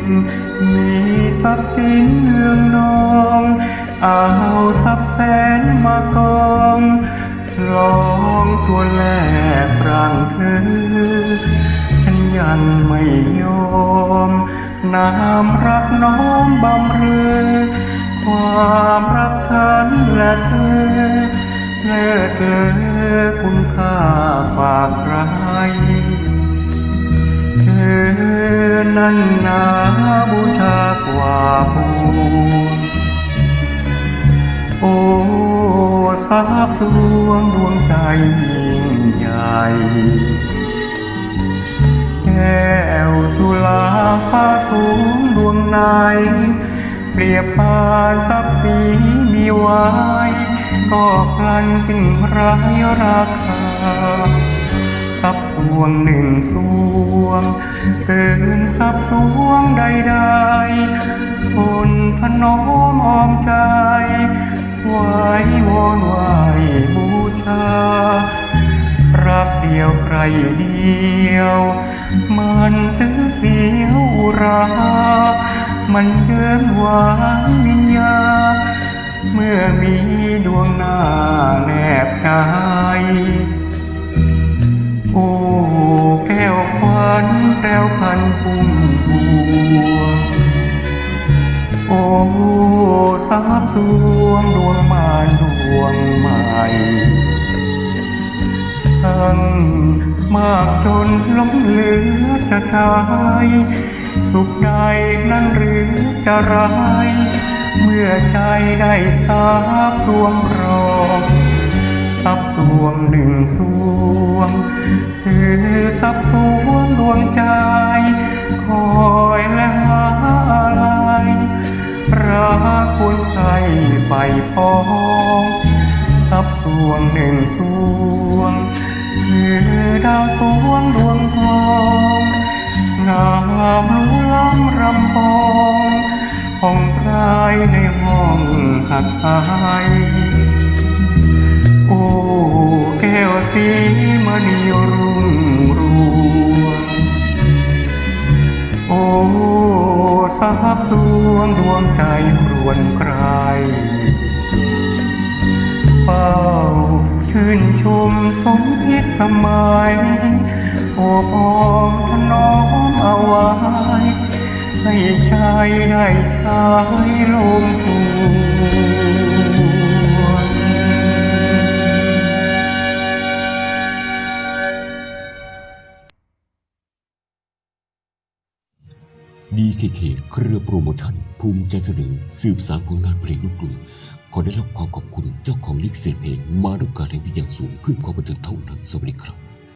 ดมีทรัพย์สินเรืองนอง เอาทรัพย์แสนมากองลองทวนแลกร่างเธอ ฉันยังไม่ยอม น้ำรักน้อมบำเรอ ความรักฉันและเธอเลิศเลอคุณค่าฝากใคร นั้นนาบูชากว่าบูโอ้สาบสวงดวงใจยิ่งใหญ่แก้วจุฬาฟ้าสูงดวงในเปรียบปานทรัพย์สีมีไว้ก็พลันสิ่งไร้ราคา ทรัพย์สวงหนึ่งสวงเกินทรัพย์สวงใดๆคนพนอมอมใจไหว้วอนไหวบูชา รักเดียวใครเดียว มันซื้อเสียวรา มันเยินหวานวิญญา เมื่อมีดวงหน้าแนบกาย แก้วพันพุ่มพวงโอ้สาบสวงดวงมานดวงใหม่ทั้งมากจนล้มเหลือจะใช้สุขใดนั้นหรือจะร้าย เมื่อใจได้ทราบสวงรอง วงหนึ่งสวงคือสับสวงดวงใจคอยและหาอะไรรักคุณใจไฟพองสับสวงหนึ่งสวงคือดาวสวงดวงทองงามล้ำรำพองห้องพรในห้องหักหาย สีมณีรุ่งรวโอ้สาบสวงดวงใจครวนใครเฝ้าชื่นชมสมพิษสมัยโอ้พอมถนอมเอาไว้ให้ใจได้ใช้ลมป ดีเคเคเครือโปรโมชั่น ภูมิใจเสนอสืบสารผลงานเพลงลูกกรุงขอได้รับความขอบคุณเจ้าของลิขสิทธิ์เพลงมาด้วยการแห่งที่อย่างสูงเพื่อความบันเทิงเท่านั้นสวัสดีครับ